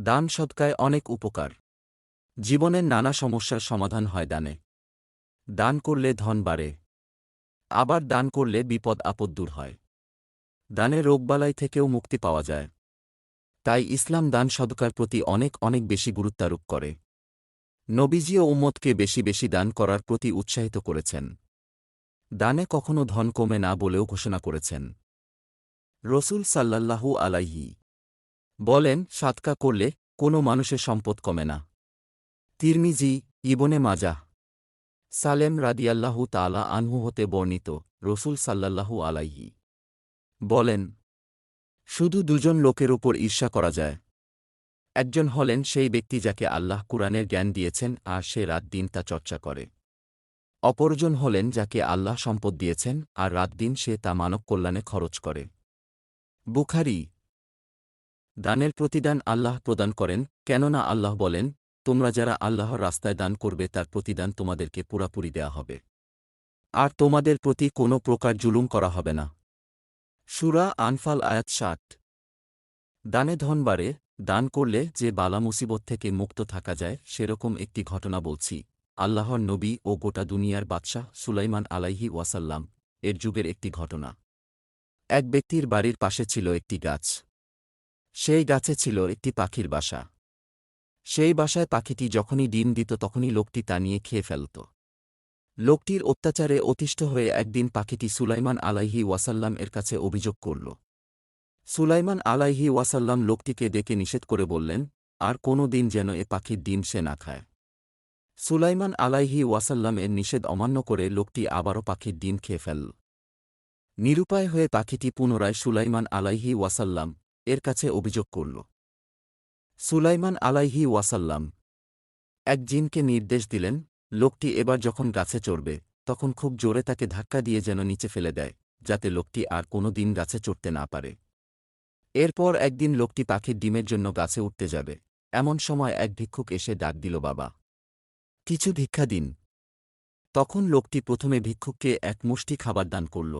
দান সৎকায় অনেক উপকার। জীবনের নানা সমস্যার সমাধান হয় দানে। দান করলে ধন বাড়ে। আবার দান করলে বিপদ আপদ দূর হয়। দানে রোগবালাই থেকেও মুক্তি পাওয়া যায়। তাই ইসলাম দান সদকার প্রতি অনেক অনেক বেশি গুরুত্বারোপ করে। নবীজি ও উম্মতকে বেশি বেশি দান করার প্রতি উৎসাহিত করেছেন। দানে কখনো ধন কমে না বলেও ঘোষণা করেছেন। রসুল সাল্লাল্লাহু আলাইহি বলেন, সাতকা করলে কোনো মানুষের সম্পদ কমে না। তিরমিজি, ইবনে মাজাহ সালেম রাদিয়াল্লাহু তালা আনহু হতে বর্ণিত রসুল সাল্লাল্লাহু আলাইহি। বলেন, শুধু দুজন লোকের ওপর ঈর্ষা করা যায়। একজন হলেন সেই ব্যক্তি যাকে আল্লাহ কুরআনের জ্ঞান দিয়েছেন আর সে রাত দিন তা চর্চা করে। অপরজন হলেন যাকে আল্লাহ সম্পদ দিয়েছেন আর রাত দিন সে তা মানব কল্যাণে খরচ করে। বুখারি দানের প্রতিদান আল্লাহ প্রদান করেন, কেননা আল্লাহ বলেন, তোমরা যারা আল্লাহর রাস্তায় দান করবে, তার প্রতিদান তোমাদেরকে পুরাপুরি দেয়া হবে। আর তোমাদের প্রতি কোনো প্রকার জুলুম করা হবে না। সুরা আনফাল আয়াত ষাট। দানে ধন বাড়ে, দান করলে যে বালা মুসিবত থেকে মুক্ত থাকা যায়, সেরকম একটি ঘটনা বলছি, আল্লাহর নবী ও গোটা দুনিয়ার বাদশাহ সুলাইমান আলাইহি ওয়াসাল্লাম, এর যুগের একটি ঘটনা। এক ব্যক্তির বাড়ির পাশে ছিল একটি গাছ। সেই গাছে ছিল একটি পাখির বাসা। সেই বাসায় পাখিটি যখনই ডিম দিত তখনই লোকটি তা নিয়ে খেয়ে ফেলত। লোকটির অত্যাচারে অতিষ্ঠ হয়ে একদিন পাখিটি সুলাইমান আলাইহি ওয়াসাল্লাম এর কাছে অভিযোগ করল। সুলাইমান আলাইহি ওয়াসাল্লাম লোকটিকে ডেকে নিষেধ করে বললেন, আর কোনো দিন যেন এ পাখির ডিম সে না খায়। সুলাইমান আলাইহি ওয়াসাল্লাম এর নিষেধ অমান্য করে লোকটি আবারও পাখির ডিম খেয়ে ফেলল। নিরুপায় হয়ে পাখিটি পুনরায় সুলাইমান আলাইহি ওয়াসাল্লাম এর কাছে অভিযোগ করল। সুলাইমান আলাইহি ওয়াসাল্লাম এক জিনকে নির্দেশ দিলেন, লোকটি এবার যখন গাছে চড়বে, তখন খুব জোরে তাকে ধাক্কা দিয়ে যেন নিচে ফেলে দেয়, যাতে লোকটি আর কোনো দিন গাছে চড়তে না পারে। এরপর একদিন লোকটি পাখির ডিমের জন্য গাছে উঠতে যাবে, এমন সময় এক ভিক্ষুক এসে ডাক দিল, বাবা, কিছু ভিক্ষা দিন। তখন লোকটি প্রথমে ভিক্ষুককে এক মুষ্টি খাবার দান করল,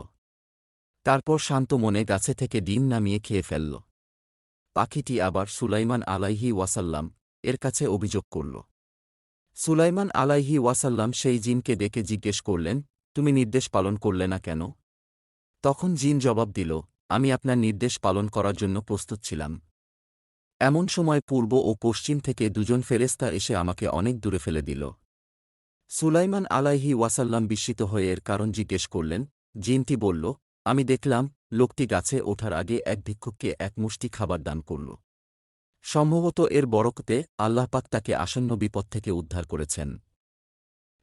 তারপর শান্ত মনে গাছে থেকে ডিম নামিয়ে খেয়ে ফেলল। পাখিটি আবার সুলাইমান আলাইহি ওয়াসাল্লাম এর কাছে অভিযোগ করল। সুলাইমান আলাইহি ওয়াসাল্লাম সেই জিনকে ডেকে জিজ্ঞেস করলেন, তুমি নির্দেশ পালন করলে না কেন? তখন জিন জবাব দিল, আমি আপনার নির্দেশ পালন করার জন্য প্রস্তুত ছিলাম। এমন সময় পূর্ব ও পশ্চিম থেকে দুজন ফেরেস্তা এসে আমাকে অনেক দূরে ফেলে দিল। সুলাইমান আলাইহি ওয়াসাল্লাম বিস্মিত হয়ে এর কারণ জিজ্ঞেস করলেন, জিনটি বলল আমি দেখলাম, লোকটি গাছে ওঠার আগে এক ভিক্ষুককে এক মুষ্টি খাবার দান করল। সম্ভবত এর বরকতে আল্লাহপাক তাকে আসন্ন বিপদ থেকে উদ্ধার করেছেন।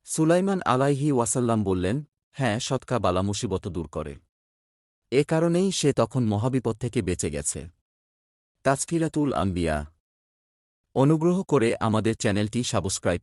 সুলাইমান আলাইহি ওয়াসাল্লাম বললেন হ্যাঁ সৎকা বালা মুসিবত দূর করে। এ কারণেই সে তখন মহাবিপদ থেকে বেঁচে গেছে। তাজকিরাতুল আম্বিয়া অনুগ্রহ করে আমাদের চ্যানেলটি সাবস্ক্রাইব